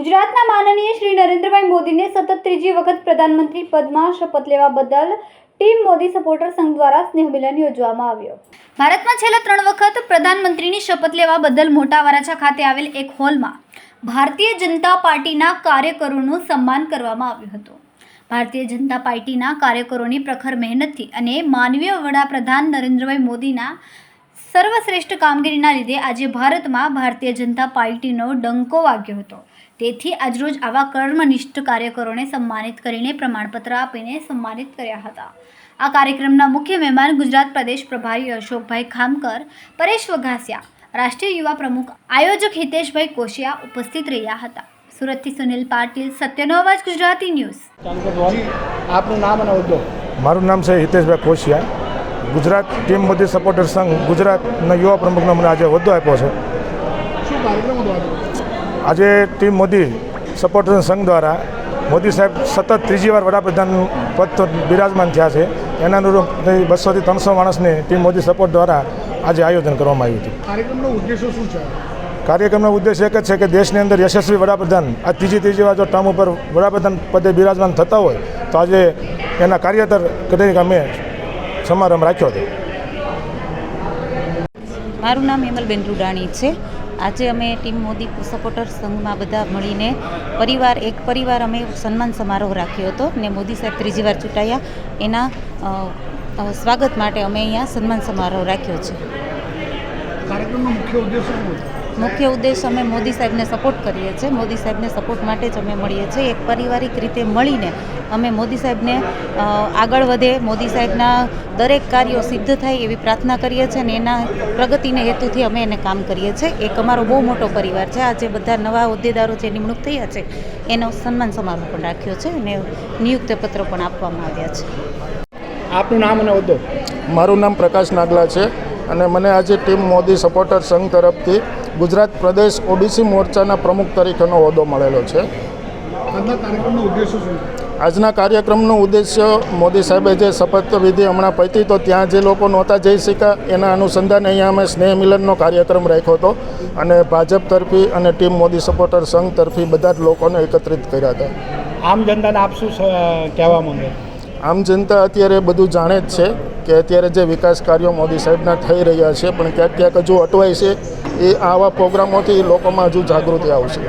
ગુજરાતના માનનીય શ્રી નરેન્દ્રભાઈ મોદીને સતત ત્રીજી વખત પ્રધાનમંત્રી પદમાં શપથ લેવા બદલ ટીમ મોદી સપોર્ટર સંઘ દ્વારા સ્નેહમિલન યોજવામાં આવ્યો. ભારતમાં છેલ્લા ત્રણ વખત પ્રધાનમંત્રીની શપથ લેવા બદલ મોટા વરાછા ખાતે આવેલ એક હોલમાં ભારતીય જનતા પાર્ટીના કાર્યકરોનું સન્માન કરવામાં આવ્યું હતું. ભારતીય જનતા પાર્ટીના કાર્યકરોની પ્રખર મહેનતથી અને માનવીય વડાપ્રધાન નરેન્દ્રભાઈ મોદીના સર્વશ્રેષ્ઠ કામગીરીના લીધે આજે ભારતમાં ભારતીય જનતા પાર્ટીનો ડંકો વાગ્યો હતો. તેથી આજરોજ આવા કર્મનિષ્ઠ કાર્યકરોને સન્માનિત કરીને પ્રમાણપત્ર આપીને સન્માનિત કર્યા હતા. આ કાર્યક્રમના મુખ્ય મહેમાન ગુજરાત પ્રદેશ પ્રભારી અશોકભાઈ ખામકર પરેશ વઘાસિયા રાષ્ટ્રીય યુવા પ્રમુખ આયોજક હિતેશભાઈ કોશિયા ઉપસ્થિત રહ્યા હતા. સુરતથી સુનિલ પાટીલ સત્યનો અવાજ ગુજરાતી ન્યૂઝ. આપનું નામ અને હોદ્દો. મારું નામ છે હિતેશભાઈ કોશિયા. ગુજરાત ટીમ મોદી સપોર્ટર સંઘ ગુજરાતના યુવા પ્રમુખનો મને આજે હોદ્દો આપ્યો છે. શું કાર્યક્રમ હતો આજે ટીમ મોદી સપોર્ટર્સ સંઘ દ્વારા મોદી સાહેબ સતત ત્રીજી વાર વડાપ્રધાન પદ બિરાજમાન થયા છે. એના અનુરૂપ બસોથી ત્રણસો માણસની ટીમ મોદી સપોર્ટ દ્વારા આજે આયોજન કરવામાં આવ્યું હતું. કાર્યક્રમનો ઉદ્દેશો શું છે? કાર્યક્રમનો ઉદ્દેશ એક જ છે કે દેશની અંદર યશસ્વી વડાપ્રધાન આ ત્રીજી ત્રીજી વાર જો ટર્મ ઉપર વડાપ્રધાન પદે બિરાજમાન થતા હોય તો આજે એના કાર્યતર તરીકે અમે સમારંભ રાખ્યો હતો. મારું નામ હેમલબેન રૂડાણી છે. આજે અમે ટીમ મોદી સપોર્ટર સંઘમાં બધા મળીને પરિવાર, એક પરિવાર અમે સન્માન સમારોહ રાખ્યો હતો ને મોદી સાહેબ ત્રીજી વાર ચૂંટાયા. એના સ્વાગત માટે અમે અહીંયા સન્માન સમારોહ રાખ્યો છે. કાર્યક્રમનો મુખ્ય ઉદ્દેશ શું હતો મુખ્ય ઉદ્દેશ અમે મોદી સાહેબને સપોર્ટ કરીએ છીએ. મોદી સાહેબને સપોર્ટ માટે જ અમે મળીએ છીએ. એક પારિવારિક રીતે મળીને અમે મોદી સાહેબને આગળ વધે મોદી સાહેબના દરેક કાર્યો સિદ્ધ થાય એવી પ્રાર્થના કરીએ છીએ અને એના પ્રગતિને હેતુથી અમે એને કામ કરીએ છીએ. એક અમારો બહુ મોટો પરિવાર છે. આજે બધા નવા હોદ્દેદારો જે નિમણૂક થયા છે એનો સન્માન સમારોહ પણ રાખ્યો છે અને નિયુક્ત પત્રો પણ આપવામાં આવ્યા છે. આપનું નામ અને હોદ્દો? મારું નામ પ્રકાશ નાગલા છે. અને મને આજે ટીમ મોદી સપોર્ટર સંઘ તરફથી ગુજરાત પ્રદેશ ઓબીસી મોરચાના પ્રમુખ તરીકેનો હોદ્દો મળેલો છે. આજના કાર્યક્રમનો ઉદ્દેશો શું છે? આજના કાર્યક્રમનો ઉદ્દેશ્ય મોદી સાહેબે જે શપથવિધિ હમણાં પતી તો ત્યાં જે લોકો નહોતા જઈ શક્યા એના અનુસંધાને અહીંયા અમે સ્નેહ મિલનનો કાર્યક્રમ રાખ્યો હતો અને ભાજપ તરફી અને ટીમ મોદી સપોર્ટર સંઘ તરફી બધા જ લોકોને એકત્રિત કર્યા હતા. આમ જનતાને આપ શું કહેવા માંગે? આમ જનતા અત્યારે બધું જાણે જ છે. કે અત્યારે જે વિકાસ કાર્યો મોદી સાહેબના થઈ રહ્યા છે, પણ ક્યાંક ક્યાંક હજુ અટવાય છે, એ આવા પ્રોગ્રામોથી લોકોમાં હજુ જાગૃતિ આવશે.